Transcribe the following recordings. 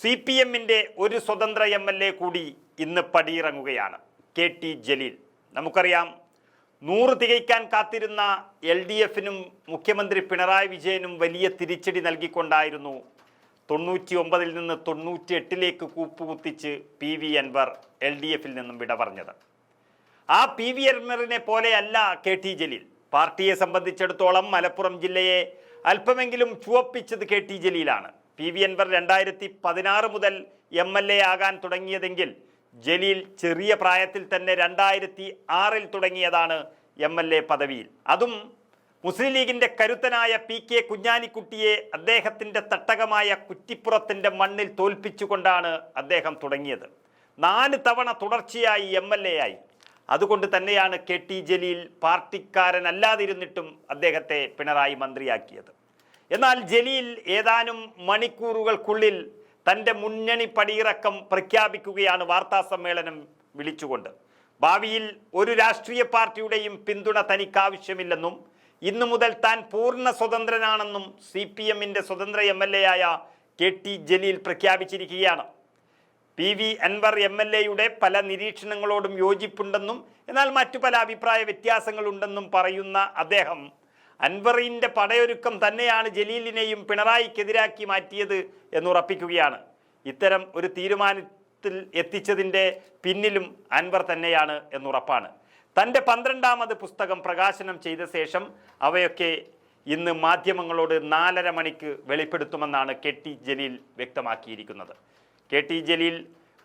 C P എമ്മിന്റെ ഒരു സ്വതന്ത്ര എം എൽ എ കൂടി ഇന്ന് പടിയിറങ്ങുകയാണ്. K T Jaleel. നമുക്കറിയാം നൂറ് തികയ്ക്കാൻ കാത്തിരുന്ന എൽ ഡി എഫിനും മുഖ്യമന്ത്രി പിണറായി വിജയനും വലിയ തിരിച്ചടി നൽകിക്കൊണ്ടായിരുന്നു തൊണ്ണൂറ്റി ഒമ്പതിൽ നിന്ന് തൊണ്ണൂറ്റി എട്ടിലേക്ക് കൂപ്പുകുത്തിച്ച് P V Anvar L D എഫിൽ നിന്നും വിട പറഞ്ഞത്. ആ പി വി അൻവറിനെ പോലെയല്ല കെ ടി ജലീൽ. പാർട്ടിയെ സംബന്ധിച്ചിടത്തോളം മലപ്പുറം ജില്ലയെ അല്പമെങ്കിലും ചുവപ്പിച്ചത് കെ ടി ജലീലാണ്. പി വി അൻവർ രണ്ടായിരത്തി പതിനാറ് മുതൽ എം എൽ എ ആകാൻ തുടങ്ങിയതെങ്കിൽ ജലീൽ ചെറിയ പ്രായത്തിൽ തന്നെ രണ്ടായിരത്തി ആറിൽ തുടങ്ങിയതാണ് എം എൽ എ പദവിയിൽ. അതും മുസ്ലിം ലീഗിന്റെ കരുത്തനായ പി കെ കുഞ്ഞാലിക്കുട്ടിയെ അദ്ദേഹത്തിന്റെ തട്ടകമായ കുറ്റിപ്പുറത്തിന്റെ മണ്ണിൽ തോൽപ്പിച്ചുകൊണ്ടാണ് അദ്ദേഹം തുടങ്ങിയത്. നാല് തവണ തുടർച്ചയായി എം എൽ എ ആയി. അതുകൊണ്ട് തന്നെയാണ് കെ ടി ജലീൽ പാർട്ടിക്കാരനല്ലാതിരുന്നിട്ടും അദ്ദേഹത്തെ പിണറായി മന്ത്രിയാക്കിയത്. എന്നാൽ ജലീൽ ഏതാനും മണിക്കൂറുകൾക്കുള്ളിൽ തന്റെ മുന്നണി പടിയിറക്കം പ്രഖ്യാപിക്കുകയാണ് വാർത്താ സമ്മേളനം വിളിച്ചുകൊണ്ട്. ഭാവിയിൽ ഒരു രാഷ്ട്രീയ പാർട്ടിയുടെയും പിന്തുണ തനിക്ക് ആവശ്യമില്ലെന്നും ഇന്നു മുതൽ താൻ പൂർണ സ്വതന്ത്രനാണെന്നും സി പി എമ്മിന്റെ സ്വതന്ത്ര എം എൽ എ ആയ കെ ടി ജലീൽ പ്രഖ്യാപിച്ചിരിക്കുകയാണ്. P V Anvar M L എയുടെ പല നിരീക്ഷണങ്ങളോടും യോജിപ്പുണ്ടെന്നും എന്നാൽ മറ്റു പല അഭിപ്രായ വ്യത്യാസങ്ങളുണ്ടെന്നും പറയുന്ന അദ്ദേഹം അൻവറിന്റെ പടയൊരുക്കം തന്നെയാണ് ജലീലിനെയും പിണറായിക്കെതിരാക്കി മാറ്റിയത് എന്നുറപ്പിക്കുകയാണ്. ഇത്തരം ഒരു തീരുമാനത്തിൽ എത്തിച്ചതിന്റെ പിന്നിലും അൻവർ തന്നെയാണ് എന്നുറപ്പാണ്. തന്റെ പന്ത്രണ്ടാമത് പുസ്തകം പ്രകാശനം ചെയ്ത ശേഷം അവയൊക്കെ ഇന്ന് മാധ്യമങ്ങളോട് നാലര മണിക്ക് വെളിപ്പെടുത്തുമെന്നാണ് കെ ടി ജലീൽ വ്യക്തമാക്കിയിരിക്കുന്നത്. കെ ടി ജലീൽ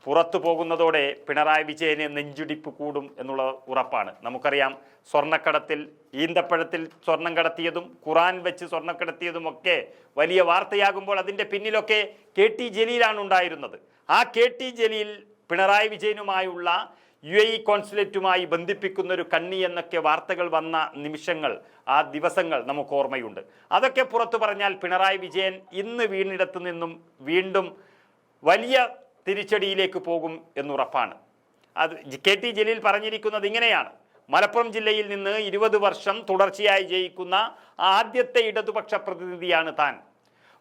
പുറത്തു പോകുന്നതോടെ പിണറായി വിജയന് നെഞ്ചുടിപ്പ് കൂടും എന്നുള്ള ഉറപ്പാണ്. നമുക്കറിയാം സ്വർണക്കടത്തിൽ ഈന്തപ്പഴത്തിൽ സ്വർണം കടത്തിയതും ഖുറാൻ വെച്ച് സ്വർണം കടത്തിയതും ഒക്കെ വലിയ വാർത്തയാകുമ്പോൾ അതിന്റെ പിന്നിലൊക്കെ കെ ടി ജലീലാണ് ഉണ്ടായിരുന്നത്. ആ കെ ടി ജലീൽ പിണറായി വിജയനുമായുള്ള യു എ ഇ കോൺസുലേറ്റുമായി ബന്ധിപ്പിക്കുന്ന ഒരു കണ്ണി എന്നൊക്കെ വാർത്തകൾ വന്ന നിമിഷങ്ങൾ ആ ദിവസങ്ങൾ നമുക്ക് ഓർമ്മയുണ്ട്. അതൊക്കെ പുറത്തു പറഞ്ഞാൽ പിണറായി വിജയൻ ഇന്ന് വീണിടത്തു നിന്നും വീണ്ടും വലിയ തിരിച്ചടിയിലേക്ക് പോകും എന്നുറപ്പാണ്. അത് കെ ടി ജലീൽ പറഞ്ഞിരിക്കുന്നത് ഇങ്ങനെയാണ്. മലപ്പുറം ജില്ലയിൽ നിന്ന് ഇരുപത് വർഷം തുടർച്ചയായി ജയിക്കുന്ന ആദ്യത്തെ ഇടതുപക്ഷ പ്രതിനിധിയാണ് താൻ.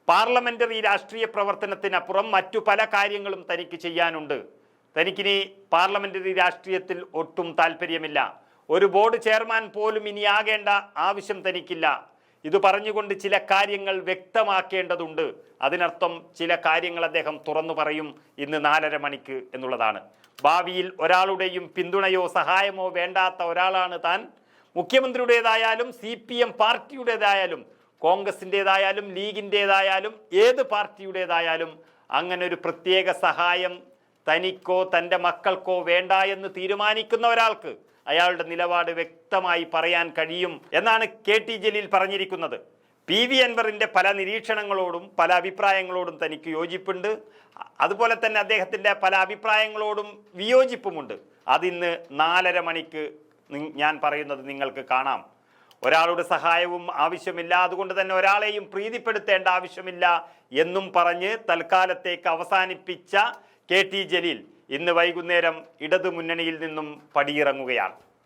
പാർലമെന്ററി രാഷ്ട്രീയ പ്രവർത്തനത്തിനപ്പുറം മറ്റു പല കാര്യങ്ങളും തനിക്ക് ചെയ്യാനുണ്ട്. തനിക്കിനി പാർലമെന്ററി രാഷ്ട്രീയത്തിൽ ഒട്ടും താല്പര്യമില്ല ഒരു ബോർഡ് ചെയർമാൻ പോലും ഇനി ആകേണ്ട ആവശ്യം തനിക്കില്ല. ഇത് പറഞ്ഞുകൊണ്ട് ചില കാര്യങ്ങൾ വ്യക്തമാക്കേണ്ടതുണ്ട്. അതിനർത്ഥം ചില കാര്യങ്ങൾ അദ്ദേഹം തുറന്നു പറയും ഇന്ന് നാലര മണിക്ക് എന്നുള്ളതാണ്. ഭാവിയിൽ ഒരാളുടെയും പിന്തുണയോ സഹായമോ വേണ്ടാത്ത ഒരാളാണ് താൻ. മുഖ്യമന്ത്രിയുടേതായാലും സി പി എം പാർട്ടിയുടേതായാലും കോൺഗ്രസിന്റെതായാലും ലീഗിന്റെതായാലും ഏത് പാർട്ടിയുടേതായാലും അങ്ങനെ ഒരു പ്രത്യേക സഹായം തനിക്കോ തന്റെ മക്കൾക്കോ വേണ്ട എന്ന് തീരുമാനിക്കുന്ന ഒരാൾക്ക് അയാളുടെ നിലപാട് വ്യക്തമായി പറയാൻ കഴിയും എന്നാണ് കെ ടി ജലീൽ പറഞ്ഞിരിക്കുന്നത്. പി വി അൻവറിന്റെ പല നിരീക്ഷണങ്ങളോടും പല അഭിപ്രായങ്ങളോടും തനിക്ക് യോജിപ്പുണ്ട്. അതുപോലെ തന്നെ അദ്ദേഹത്തിന്റെ പല അഭിപ്രായങ്ങളോടും വിയോജിപ്പുമുണ്ട്. അതിന്ന് നാലര മണിക്ക് ഞാൻ പറയുന്നത് നിങ്ങൾക്ക് കാണാം. ഒരാളുടെ സഹായവും ആവശ്യമില്ല. അതുകൊണ്ട് തന്നെ ഒരാളെയും പ്രീതിപ്പെടുത്തേണ്ട ആവശ്യമില്ല എന്നും പറഞ്ഞ് തൽക്കാലത്തേക്ക് അവസാനിപ്പിച്ച കെ ടി ജലീൽ. ഇന്ന് വൈകുന്നേരം ഇടതു മുന്നണിയിൽ നിന്നും പടിയിറങ്ങുകയാണ്.